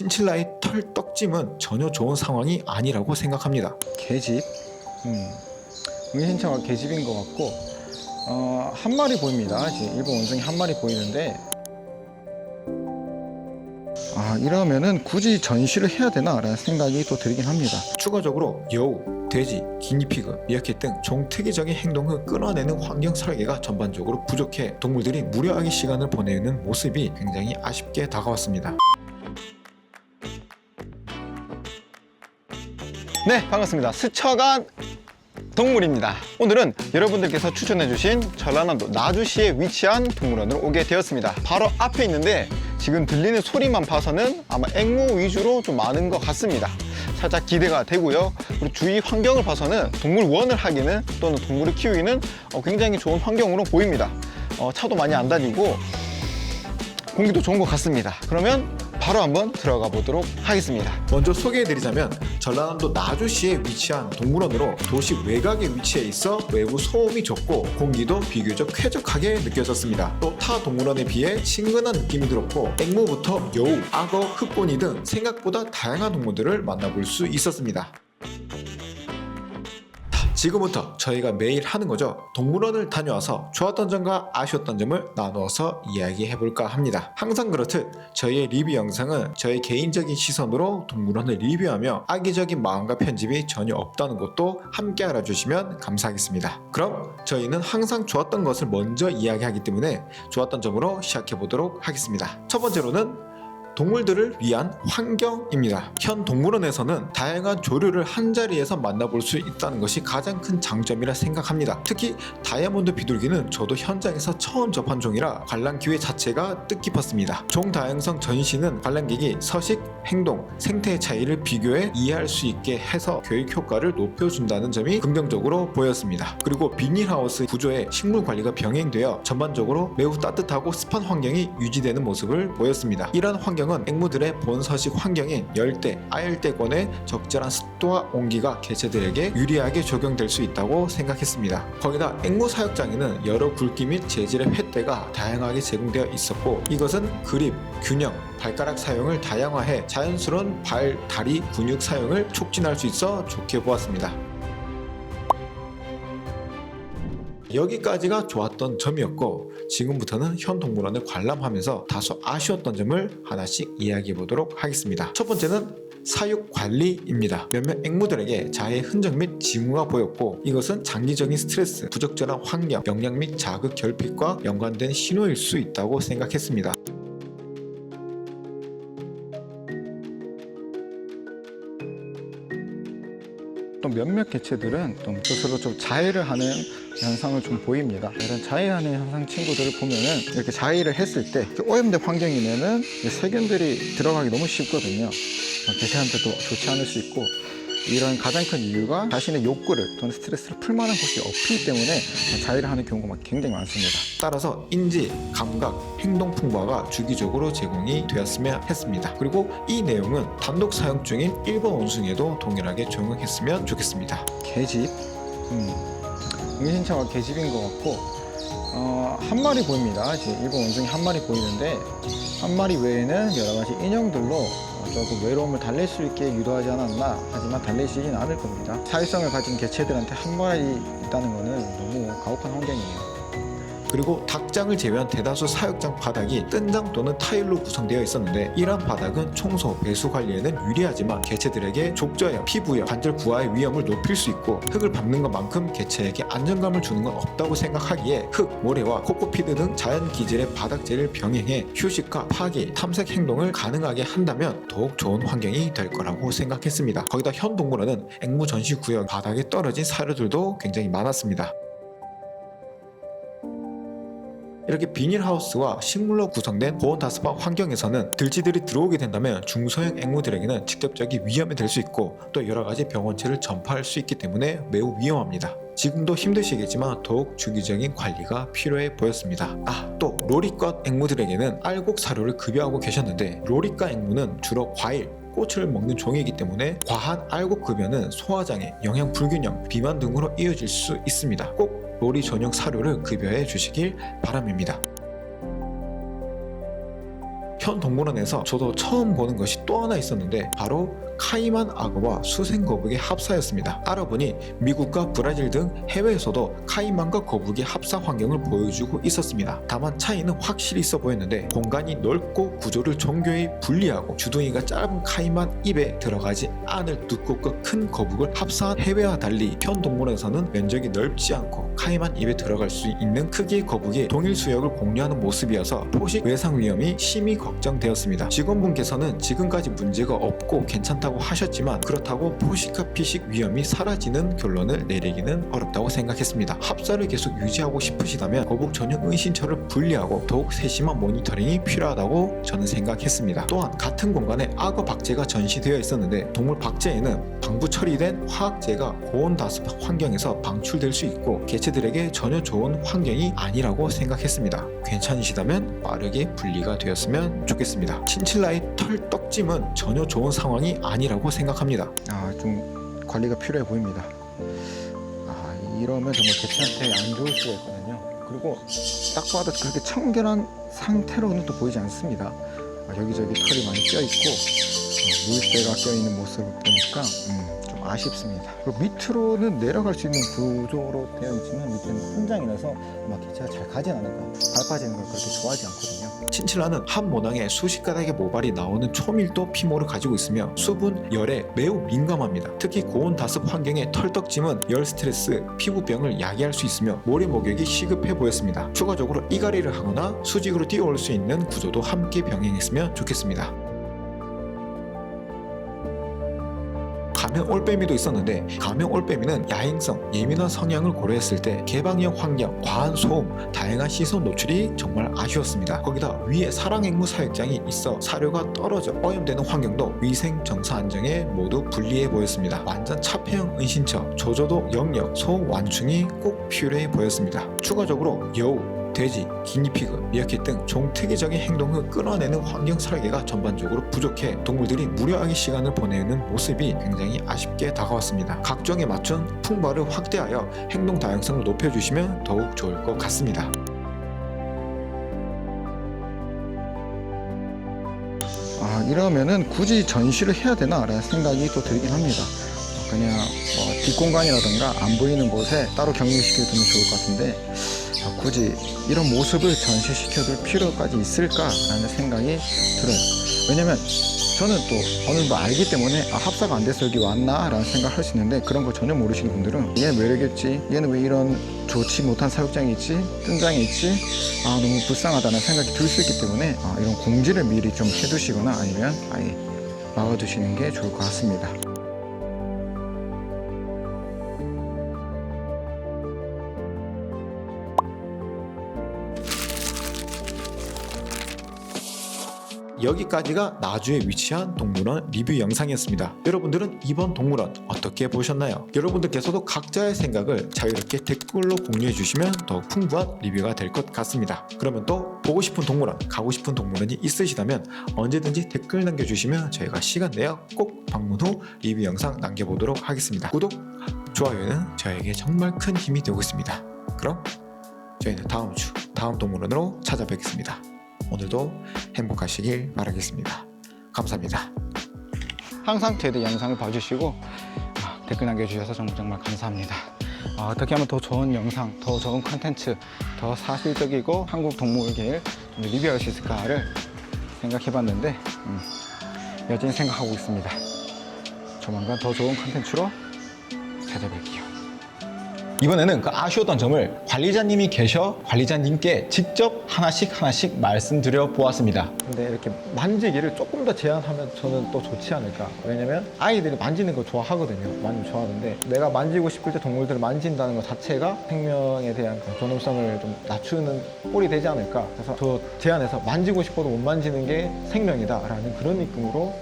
친칠라의 털 떡짐은 전혀 좋은 상황이 아니라고 생각합니다. 개집. 음. 응신차가 개집인 것 같고 어, 한 마리 보입니다. 지금 일본 원숭이 한 마리 보이는데 아 이러면은 굳이 전시를 해야 되나라는 생각이 또 들긴 합니다. 추가적으로 여우, 돼지, 기니피그, 미어캣 등 종특이적인 행동을 끌어내는 환경 설계가 전반적으로 부족해 동물들이 무료하게 시간을 보내는 모습이 굉장히 아쉽게 다가왔습니다. 네 반갑습니다. 스쳐간 동물입니다. 오늘은 여러분들께서 추천해주신 전라남도 나주시에 위치한 동물원으로 오게 되었습니다. 바로 앞에 있는데 지금 들리는 소리만 봐서는 아마 앵무 위주로 좀 많은 것 같습니다. 살짝 기대가 되고요. 그리고 주위 환경을 봐서는 동물원을 하기는 또는 동물을 키우기는 어, 굉장히 좋은 환경으로 보입니다. 어, 차도 많이 안 다니고 공기도 좋은 것 같습니다. 그러면 바로 한번 들어가 보도록 하겠습니다. 먼저 소개해드리자면 전라남도 나주시에 위치한 동물원으로 도시 외곽에 위치해 있어 외부 소음이 적고 공기도 비교적 쾌적하게 느껴졌습니다. 또 타 동물원에 비해 친근한 느낌이 들었고 앵무부터 여우, 악어, 흑고니 등 생각보다 다양한 동물들을 만나볼 수 있었습니다. 지금부터 저희가 매일 하는 거죠. 동물원을 다녀와서 좋았던 점과 아쉬웠던 점을 나누어서 이야기해볼까 합니다. 항상 그렇듯 저희의 리뷰 영상은 저의 개인적인 시선으로 동물원을 리뷰하며 악의적인 마음과 편집이 전혀 없다는 것도 함께 알아주시면 감사하겠습니다. 그럼 저희는 항상 좋았던 것을 먼저 이야기하기 때문에 좋았던 점으로 시작해보도록 하겠습니다. 첫 번째로는 동물들을 위한 환경입니다. 현 동물원에서는 다양한 조류를 한 자리에서 만나볼 수 있다는 것이 가장 큰 장점이라 생각합니다. 특히 다이아몬드 비둘기는 저도 현장에서 처음 접한 종이라 관람 기회 자체가 뜻깊었습니다. 종 다양성 전시는 관람객이 서식, 행동, 생태의 차이를 비교해 이해할 수 있게 해서 교육 효과를 높여준다는 점이 긍정적으로 보였습니다. 그리고 비닐하우스 구조에 식물 관리가 병행되어 전반적으로 매우 따뜻하고 습한 환경이 유지되는 모습을 보였습니다. 이러한 환경 은 앵무들의 본서식 환경인 열대, 아열대권의 적절한 습도와 온기가 개체들에게 유리하게 적용될 수 있다고 생각했습니다. 거기다 앵무 사육장에는 여러 굵기 및 재질의 횃대가 다양하게 제공되어 있었고 이것은 그립, 균형, 발가락 사용을 다양화해 자연스러운 발, 다리, 근육 사용을 촉진할 수 있어 좋게 보았습니다. 여기까지가 좋았던 점이었고 지금부터는 현 동물원을 관람하면서 다소 아쉬웠던 점을 하나씩 이야기해 보도록 하겠습니다. 첫 번째는 사육 관리입니다. 몇몇 앵무들에게 자해의 흔적 및 징후가 보였고 이것은 장기적인 스트레스, 부적절한 환경, 영양 및 자극 결핍과 연관된 신호일 수 있다고 생각했습니다. 또 몇몇 개체들은 좀 스스로 좀 자해를 하는 현상을 좀 보입니다. 이런 자해하는 현상 친구들을 보면은 이렇게 자해를 했을 때 이렇게 오염된 환경이면은 이 세균들이 들어가기 너무 쉽거든요. 어, 개체한테도 좋지 않을 수 있고 이런 가장 큰 이유가 자신의 욕구를 또는 스트레스를 풀만한 곳이 없기 때문에 자해를 하는 경우가 굉장히 많습니다. 따라서 인지, 감각, 행동 풍부화가 주기적으로 제공이 되었으면 했습니다. 그리고 이 내용은 단독 사용 중인 일본 원숭이에도 동일하게 적용했으면 좋겠습니다. 개집. 음, 응신차가 개집인 것 같고, 어, 한 마리 보입니다. 지금 일본 원숭이 한 마리 보이는데, 한 마리 외에는 여러 가지 인형들로 어, 조금 외로움을 달랠 수 있게 유도하지 않았나. 하지만 달래지진 않을 겁니다. 사회성을 가진 개체들한테 한 마리 있다는 것은 너무 가혹한 환경이에요. 그리고 닭장을 제외한 대다수 사육장 바닥이 뜬장 또는 타일로 구성되어 있었는데 이러한 바닥은 청소, 배수 관리에는 유리하지만 개체들에게 족저염, 피부염, 관절 부하의 위험을 높일 수 있고 흙을 밟는 것만큼 개체에게 안정감을 주는 건 없다고 생각하기에 흙, 모래와 코코피드 등 자연 기질의 바닥재를 병행해 휴식과 파기, 탐색 행동을 가능하게 한다면 더욱 좋은 환경이 될 거라고 생각했습니다. 거기다 현 동물원은 앵무 전시 구역 바닥에 떨어진 사료들도 굉장히 많았습니다. 이렇게 비닐하우스와 식물로 구성된 보온 다스방 환경에서는 들쥐들이 들어오게 된다면 중소형 앵무들에게는 직접적인 위험이 될 수 있고 또 여러 가지 병원체를 전파할 수 있기 때문에 매우 위험합니다. 지금도 힘드시겠지만 더욱 주기적인 관리가 필요해 보였습니다. 아, 또 로리과 앵무들에게는 알곡 사료를 급여하고 계셨는데 로리과 앵무는 주로 과일, 꽃을 먹는 종이기 때문에 과한 알곡 급여는 소화장애, 영양 불균형, 비만 등으로 이어질 수 있습니다. 꼭 로리 전용 사료를 급여해 주시길 바랍니다. 현 동물원에서 저도 처음 보는 것이 또 하나 있었는데 바로 카이만 악어와 수생 거북의 합사였습니다. 알아보니 미국과 브라질 등 해외에서도 카이만과 거북의 합사 환경을 보여주고 있었습니다. 다만 차이는 확실히 있어 보였는데 공간이 넓고 구조를 정교히 분리하고 주둥이가 짧은 카이만 입에 들어가지 않을 두껍고 큰 거북을 합사한 해외와 달리 현 동물원에서는 면적이 넓지 않고 카이만 입에 들어갈 수 있는 크기의 거북이 동일 수역을 공유하는 모습이어서 포식 외상 위험이 심히 걱정되었습니다. 직원분께서는 지금까지 문제가 없고 괜찮다고 하셨지만 그렇다고 포식과 피식 위험이 사라지는 결론을 내리기는 어렵다고 생각했습니다. 합사를 계속 유지하고 싶으시다면 거북 전용 은신처를 분리하고 더욱 세심한 모니터링이 필요하다고 저는 생각했습니다. 또한 같은 공간에 악어 박제가 전시되어 있었는데 동물 박제에는 방부 처리된 화학제가 고온 다습 환경에서 방출될 수 있고 개체들에게 전혀 좋은 환경이 아니라고 생각했습니다. 괜찮으시다면 빠르게 분리가 되었으면 좋겠습니다. 친칠라의 털 떡짐은 전혀 좋은 상황이 아니 라고 생각합니다. 아, 좀 관리가 필요해 보입니다. 아, 이러면 정말 개체한테 안 좋을 수가 있거든요. 그리고 딱 봐도 그렇게 청결한 상태로는 또 보이지 않습니다. 아, 여기저기 털이 많이 껴 있고 어, 물때가 껴 있는 모습을 보니까 음, 좀 아쉽습니다. 밑으로는 내려갈 수 있는 구조로 되어 있지만 밑에는 천장이라서 아마 개체가 잘 가진 않을 것 같아요. 발 빠지는 걸 그렇게 좋아하지 않거든요. 친칠라는 한 모낭에 수십 가닥의 모발이 나오는 초밀도 피모를 가지고 있으며 수분, 열에 매우 민감합니다. 특히 고온 다습 환경의 털떡짐은 열 스트레스, 피부병을 야기할 수 있으며 모래 목욕이 시급해 보였습니다. 추가적으로 이갈이를 하거나 수직으로 뛰어올 수 있는 구조도 함께 병행했으면 좋겠습니다. 가면 올빼미도 있었는데 가면 올빼미는 야행성, 예민한 성향을 고려했을 때 개방형 환경, 과한 소음, 다양한 시선 노출이 정말 아쉬웠습니다. 거기다 위에 사랑앵무 사육장이 있어 사료가 떨어져 오염되는 환경도 위생 정서 안정에 모두 불리해 보였습니다. 완전 차폐형 은신처, 조조도 영역, 소음 완충이 꼭 필요해 보였습니다. 추가적으로 여우, 돼지, 기니피그, 미어캣 등 종특이적인 행동을 끌어내는 환경 설계가 전반적으로 부족해 동물들이 무료하게 시간을 보내는 모습이 굉장히 아쉽게 다가왔습니다. 각종에 맞춘 풍발을 확대하여 행동 다양성을 높여주시면 더욱 좋을 것 같습니다. 아, 이러면은 굳이 전시를 해야 되나라는 생각이 또 들긴 합니다. 그냥 뭐 뒷공간이라든가 안 보이는 곳에 따로 격리시켜 두면 좋을 것 같은데 아, 굳이 이런 모습을 전시시켜둘 필요까지 있을까라는 생각이 들어요. 왜냐면 저는 또 어느 정도 알기 때문에 아, 합사가 안 돼서 여기 왔나라는 생각을 할 수 있는데 그런 걸 전혀 모르시는 분들은 얘는 왜 이러겠지? 얘는 왜 이런 좋지 못한 사육장이 있지? 뜬장이 있지? 아 너무 불쌍하다는 생각이 들 수 있기 때문에 아, 이런 공지를 미리 좀 해두시거나 아니면 아예 막아두시는 게 좋을 것 같습니다. 여기까지가 나주에 위치한 동물원 리뷰 영상이었습니다. 여러분들은 이번 동물원 어떻게 보셨나요? 여러분들께서도 각자의 생각을 자유롭게 댓글로 공유해 주시면 더욱 풍부한 리뷰가 될 것 같습니다. 그러면 또 보고 싶은 동물원, 가고 싶은 동물원이 있으시다면 언제든지 댓글 남겨주시면 저희가 시간 내어 꼭 방문 후 리뷰 영상 남겨보도록 하겠습니다. 구독, 좋아요는 저에게 정말 큰 힘이 되고 있습니다. 그럼 저희는 다음 주 다음 동물원으로 찾아뵙겠습니다. 오늘도 행복하시길 바라겠습니다. 감사합니다. 항상 저희들 영상을 봐주시고 아, 댓글 남겨주셔서 정말 정말 감사합니다. 아, 어떻게 하면 더 좋은 영상, 더 좋은 컨텐츠, 더 사실적이고 한국 동물계를 좀 리뷰할 수 있을까를 생각해봤는데 음, 여전히 생각하고 있습니다. 조만간 더 좋은 컨텐츠로 찾아뵐게요. 이번에는 그 아쉬웠던 점을 관리자님이 계셔 관리자님께 직접 하나씩 하나씩 말씀드려 보았습니다. 근데 이렇게 만지기를 조금 더 제한하면 저는 또 좋지 않을까. 왜냐면 아이들이 만지는 거 좋아하거든요. 만지면 좋아하는데 내가 만지고 싶을 때 동물들을 만진다는 것 자체가 생명에 대한 그 존엄성을 좀 낮추는 꼴이 되지 않을까. 그래서 더 제한해서 만지고 싶어도 못 만지는 게 생명이다라는 그런 느낌으로